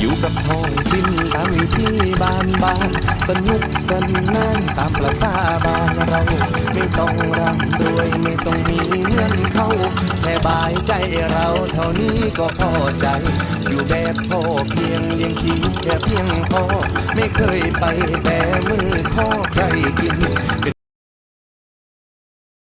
อยู่กับท้องทิ้นตามวิธีบ้านบานสนุกสนานตามประสาบานเรา ไม่ต้องร่ำรวยไม่ต้องมีเงินเข้าแค่บายใจเราเท่านี้ก็พอใจ อยู่แบบพอเพียงเลี้ยงชีพแค่เพียงพอ ไม่เคยไปแต่มือขอใครกิน